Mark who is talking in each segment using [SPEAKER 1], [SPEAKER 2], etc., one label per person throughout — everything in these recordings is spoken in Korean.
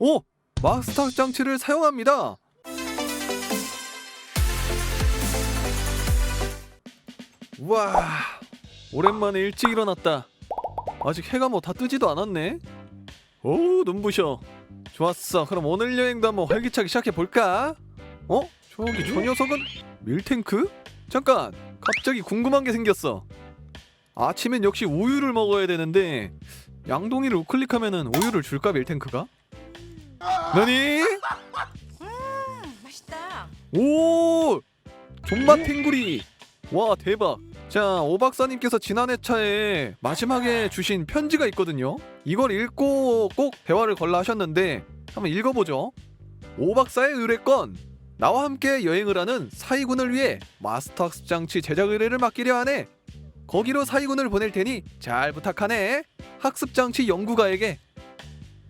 [SPEAKER 1] 오! 마스터 장치를 사용합니다. 와, 오랜만에 일찍 일어났다. 아직 해가 뭐 다 뜨지도 않았네. 오, 눈부셔. 좋았어. 그럼 오늘 여행도 한번 활기차게 시작해 볼까? 어? 저기 저 녀석은 밀탱크? 잠깐. 갑자기 궁금한 게 생겼어. 아침엔 역시 우유를 먹어야 되는데 양동이를 우클릭하면은 우유를 줄까 밀탱크가? 너니?
[SPEAKER 2] 음, 맛있다.
[SPEAKER 1] 오! 존맛 탱구리. 와 대박. 자, 오 박사님께서 지난 회차에 마지막에 주신 편지가 있거든요. 이걸 읽고 꼭 대화를 걸라 하셨는데 한번 읽어보죠. 오 박사의 의뢰건. 나와 함께 여행을 하는 사이군을 위해 마스터 학습 장치 제작 의뢰를 맡기려 하네. 거기로 사이군을 보낼 테니 잘 부탁하네. 학습 장치 연구가에게.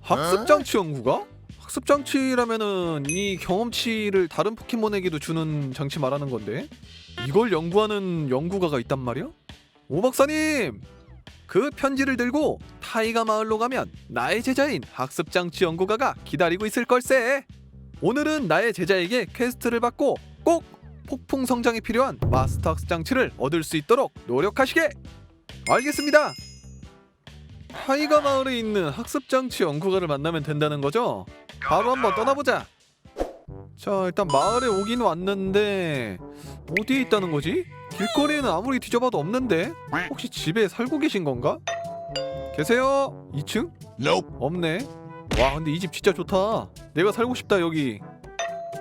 [SPEAKER 1] 학습 장치 연구가? 학습 장치라면은 이 경험치를 다른 포켓몬에게도 주는 장치 말하는 건데 이걸 연구하는 연구가가 있단 말이야? 오 박사님 그 편지를 들고 타이가 마을로 가면 나의 제자인 학습 장치 연구가가 기다리고 있을 걸세. 오늘은 나의 제자에게 퀘스트를 받고 꼭 폭풍 성장이 필요한 마스터 학습 장치를 얻을 수 있도록 노력하시게. 알겠습니다. 타이가 마을에 있는 학습 장치 연구가를 만나면 된다는 거죠? 바로 한번 떠나보자. 자 일단 마을에 오긴 왔는데 어디에 있다는 거지? 길거리에는 아무리 뒤져봐도 없는데 혹시 집에 살고 계신 건가? 계세요? 2층?
[SPEAKER 3] Nope.
[SPEAKER 1] 없네. 와 근데 이 집 진짜 좋다. 내가 살고 싶다 여기.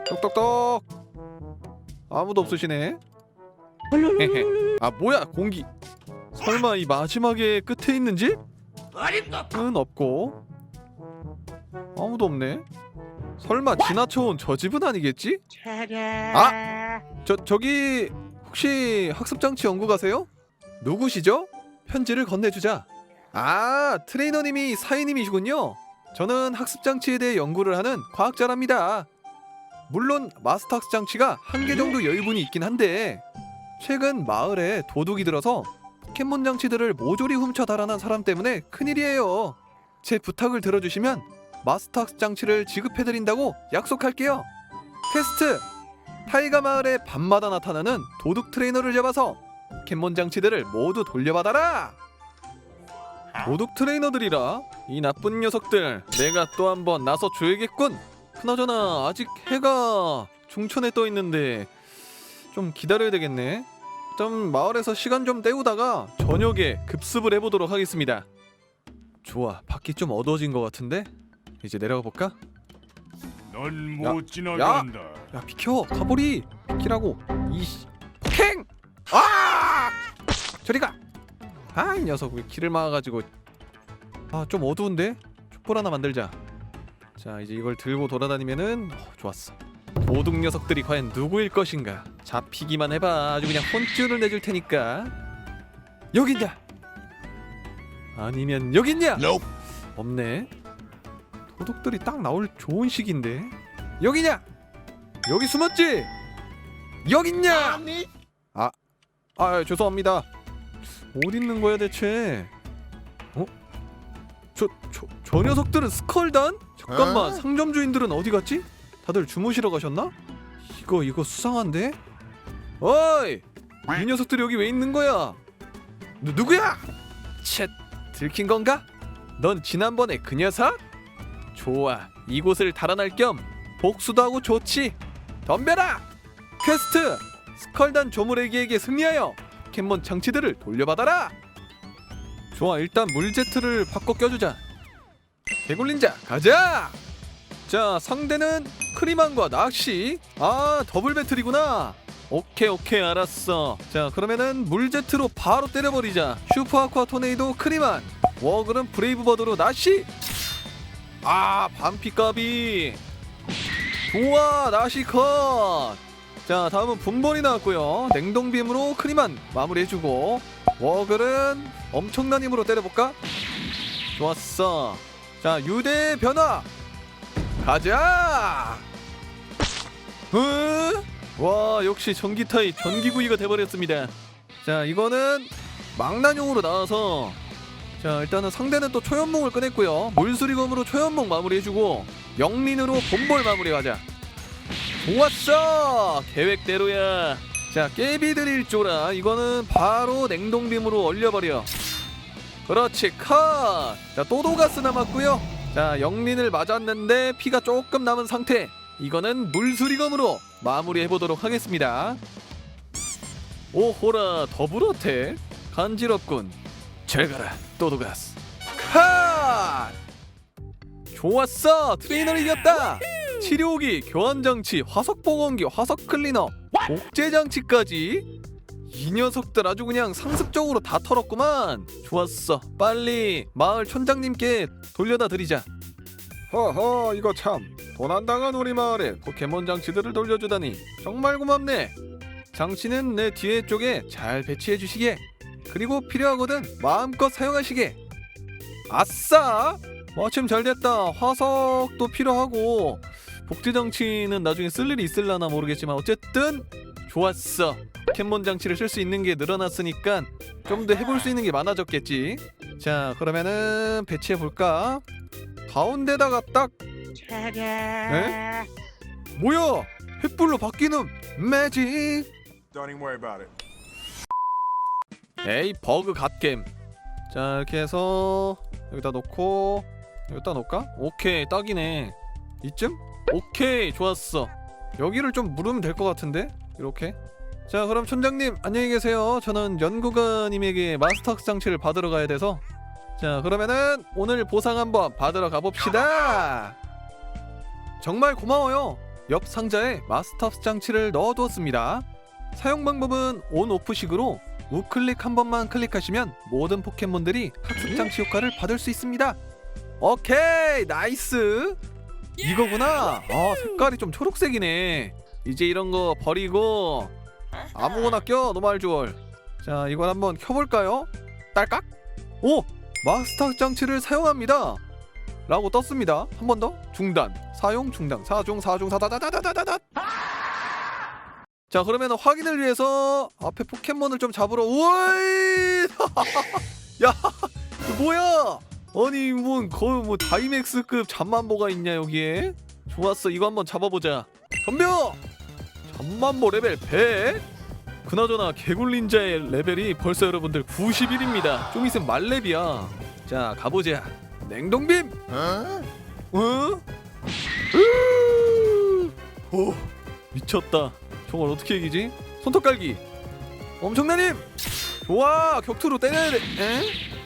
[SPEAKER 1] 똑똑똑. 아무도 없으시네. 헤헤. 아 뭐야 공기. 설마 이 마지막에 끝에 있는 집? 은 없고 아무도 없네. 설마 지나쳐온 저 집은 아니겠지? 아! 저 저기 혹시 학습 장치 연구가세요? 누구시죠? 편지를 건네주자. 아 트레이너님이 사인님이시군요. 저는 학습 장치에 대해 연구를 하는 과학자랍니다. 물론 마스터 학습 장치가 한 개 정도 여유분이 있긴 한데 최근 마을에 도둑이 들어서 포켓몬 장치들을 모조리 훔쳐 달아난 사람 때문에 큰일이에요. 제 부탁을 들어주시면 마스터 학습 장치를 지급해드린다고 약속할게요. 퀘스트 타이가 마을에 밤마다 나타나는 도둑 트레이너를 잡아서 포켓몬 장치들을 모두 돌려받아라. 도둑 트레이너들이라 이 나쁜 녀석들 내가 또 한 번 나서 줘야겠군. 그나저나 아직 해가 중천에 떠 있는데 좀 기다려야 되겠네. 일단 마을에서 시간 좀 때우다가 저녁에 급습을 해보도록 하겠습니다. 좋아, 밖이 좀 어두워진 것 같은데 이제 내려가 볼까?
[SPEAKER 3] 넌
[SPEAKER 1] 야,
[SPEAKER 3] 못 지나간다.
[SPEAKER 1] 야 비켜. 가보리. 비키라고. 이씨. 폭행! 아! 저리 가아이 녀석 왜 길을 막아가지고. 아 좀 어두운데? 촛불 하나 만들자. 자 이제 이걸 들고 돌아다니면은 어, 좋았어. 도둑 녀석들이 과연 누구일 것인가? 잡히기만 해봐. 아주 그냥 혼쭐을 내줄 테니까. 여기 있냐 아니면 여기 있냐?
[SPEAKER 3] Nope.
[SPEAKER 1] 없네. 도둑들이 딱 나올 좋은 시기인데. 여기냐? 여기 숨었지? 여기 있냐? 아, 아 죄송합니다. 어디 있는 거야 대체? 어? 저, 저, 저 녀석들은 스컬단? 잠깐만,
[SPEAKER 3] 어?
[SPEAKER 1] 상점 주인들은 어디 갔지? 다들 주무시러 가셨나? 이거 이거 수상한데? 어이, 이 녀석들이 여기 왜 있는 거야? 누, 누구야? 쳇, 들킨 건가? 넌 지난번에 그 녀석? 좋아. 이곳을 달아날 겸 복수도 하고 좋지. 덤벼라! 퀘스트! 스컬단 조물애기에게 승리하여 포켓몬 장치들을 돌려받아라! 좋아 일단 물제트를 바꿔 껴주자. 개굴린자 가자! 자 상대는 크리만과 낚시. 아 더블 배틀이구나. 오케이 오케이 알았어. 자 그러면은 물제트로 바로 때려버리자. 슈퍼 아쿠아 토네이도 크리만. 워글은 브레이브 버드로 나시 아 반피까비 좋아 나시 컷 자 다음은 분번이 나왔고요. 냉동빔으로 크리만 마무리해주고 워글은 엄청난 힘으로 때려볼까? 좋았어. 자 유대 변화. 가자! 으? 와 역시 전기 타입 전기구이가 돼버렸습니다. 자 이거는 망나뇽으로 나와서 자 일단은 상대는 또 초연몽을 꺼냈고요. 물수리검으로 초연몽 마무리해주고 영린으로 본볼 마무리 가자. 좋았어! 계획대로야. 자 깨비들 1조라. 이거는 바로 냉동빔으로 얼려버려. 그렇지 컷자 또도가스 남았고요. 자 영린을 맞았는데 피가 조금 남은 상태. 이거는 물수리검으로 마무리해보도록 하겠습니다. 오호라 더블어택? 간지럽군 잘 가라 또도가스. 컷! 좋았어 트레이너를 이겼다. 치료기 교환장치 화석보건기 화석클리너 복제장치까지. 이 녀석들 아주 그냥 상습적으로 다 털었구만. 좋았어. 빨리 마을 촌장님께 돌려다 드리자. 허허 이거 참. 도난당한 우리 마을에 포켓몬 장치들을 돌려주다니 정말 고맙네. 장치는 내 뒤에 쪽에 잘 배치해 주시게 그리고 필요하거든 마음껏 사용하시게. 아싸! 마침 잘 됐다. 화석도 필요하고. 복제 장치는 나중에 쓸 일이 있을라나 모르겠지만 어쨌든 좋았어. 포켓몬 장치를 쓸 수 있는 게 늘어났으니까 좀 더 해볼 수 있는 게 많아졌겠지. 자 그러면은 배치해 볼까? 가운데다가 딱. 에? 뭐야? 횃불로 바뀌는 매직.
[SPEAKER 4] Don't even worry about it.
[SPEAKER 1] 에이 버그 갓겜 자 이렇게 해서 여기다 놓고 여기다 놓을까? 오케이 딱이네. 이쯤? 오케이 좋았어. 여기를 좀 물으면 될 것 같은데? 이렇게. 자 그럼 촌장님 안녕히 계세요. 저는 연구가님에게 마스터학스 장치를 받으러 가야 돼서. 자 그러면은 오늘 보상 한번 받으러 가봅시다. 정말 고마워요. 옆 상자에 마스터학스 장치를 넣어두었습니다. 사용 방법은 온 오프식으로 우클릭 한 번만 클릭하시면 모든 포켓몬들이 학습 장치 효과를 받을 수 있습니다. 오케이 나이스 이거구나. 아 색깔이 좀 초록색이네. 이제 이런 거 버리고 아무거나 껴 노말주얼. 자 이걸 한번 켜볼까요? 딸깍. 오 마스터 장치를 사용합니다. 라고 떴습니다. 한 번 더 중단 사용 중단 사중 사중 사다다다다다다. 자 그러면 확인을 위해서 앞에 포켓몬을 좀 잡으러 우와이 야 뭐야? 아니 뭔 거의 뭐 다이맥스급 잠만보가 있냐 여기에? 좋았어 이거 한번 잡아보자. 덤벼 잠만보 레벨 100 그나저나 개굴린자의 레벨이 벌써 여러분들 91입니다. 좀 있으면 말렙이야. 자 가보자. 냉동빔! 어? 으! 오 미쳤다 저걸 어떻게 이기지? 손톱 깔기. 엄청나님! 좋아! 격투로 때려야 돼. 에?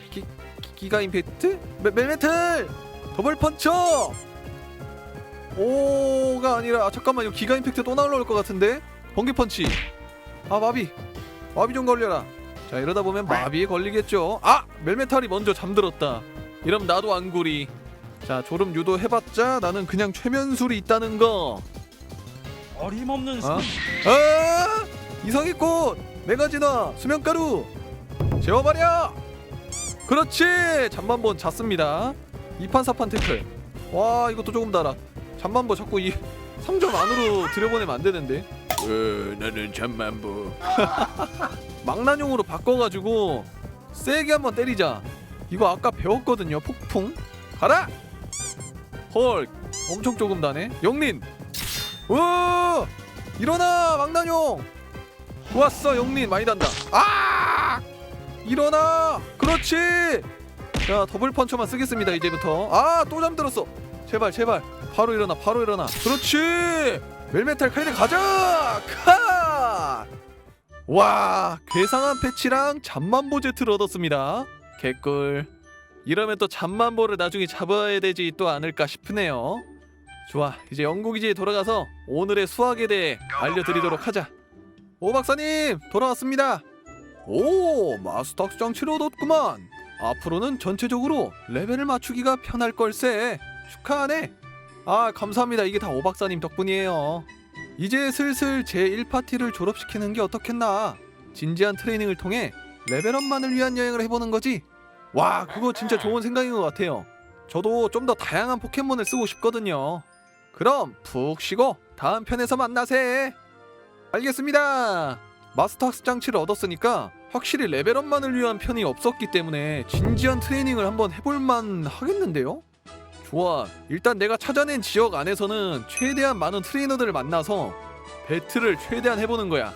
[SPEAKER 1] 기, 기, 기가 임팩트? 멜, 멜메틀! 더블 펀쳐! 오가 아니라 아, 잠깐만 이거 기가 임팩트 또 나올 것 같은데? 번개 펀치. 아 마비. 마비 좀 걸려라. 자 이러다 보면 마비에 걸리겠죠. 아! 멜메탈이 먼저 잠들었다. 이러면 나도 안구리. 자 졸음 유도 해봤자 나는 그냥 최면술이 있다는 거
[SPEAKER 5] 어림없는
[SPEAKER 1] 어? 아! 이성의꽃! 메가진화 수면가루! 재워버려! 그렇지! 잠만본 잤습니다. 2판 4판 태클 와 이것도 조금 달아. 잠만보 자꾸 이 3점 안으로 들여보내면 안 되는데. 어, 나는 잠만보. 망나뇽으로 바꿔가지고 세게 한번 때리자. 이거 아까 배웠거든요 폭풍. 가라! 헐 엄청 조금 다네. 영린 오! 일어나 망나뇽 좋았어 영린. 많이 단다. 아! 일어나! 그렇지! 자 더블 펀쳐만 쓰겠습니다 이제부터. 아 또 잠들었어. 제발 제발. 바로 일어나 바로 일어나. 그렇지! 멜메탈 카이드 가자! 컷와 괴상한 패치랑 잠만보 제트를 얻었습니다. 개꿀. 이러면 또 잠만보를 나중에 잡아야 되지 또 않을까 싶으네요 좋아 이제 연구기지에 돌아가서 오늘의 수학에 대해 알려드리도록 하자. 오 박사님 돌아왔습니다. 오 마스터 장치를 얻었구만. 앞으로는 전체적으로 레벨을 맞추기가 편할 걸세. 축하하네. 아 감사합니다. 이게 다 오 박사님 덕분이에요. 이제 슬슬 제 1파티를 졸업시키는 게 어떻겠나? 진지한 트레이닝을 통해 레벨업만을 위한 여행을 해보는 거지. 와 그거 진짜 좋은 생각인 것 같아요. 저도 좀 더 다양한 포켓몬을 쓰고 싶거든요 그럼 푹 쉬고 다음 편에서 만나세. 알겠습니다. 마스터 학습 장치를 얻었으니까 확실히 레벨업만을 위한 편이 없었기 때문에 진지한 트레이닝을 한번 해볼만 하겠는데요? 좋아. 일단 내가 찾아낸 지역 안에서는 최대한 많은 트레이너들을 만나서 배틀을 최대한 해보는 거야.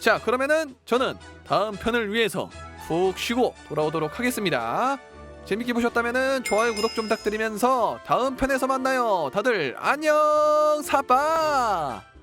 [SPEAKER 1] 자, 그러면은 저는 다음 편을 위해서 푹 쉬고 돌아오도록 하겠습니다. 재밌게 보셨다면 좋아요 구독 좀 부탁드리면서 다음 편에서 만나요. 다들 안녕 사바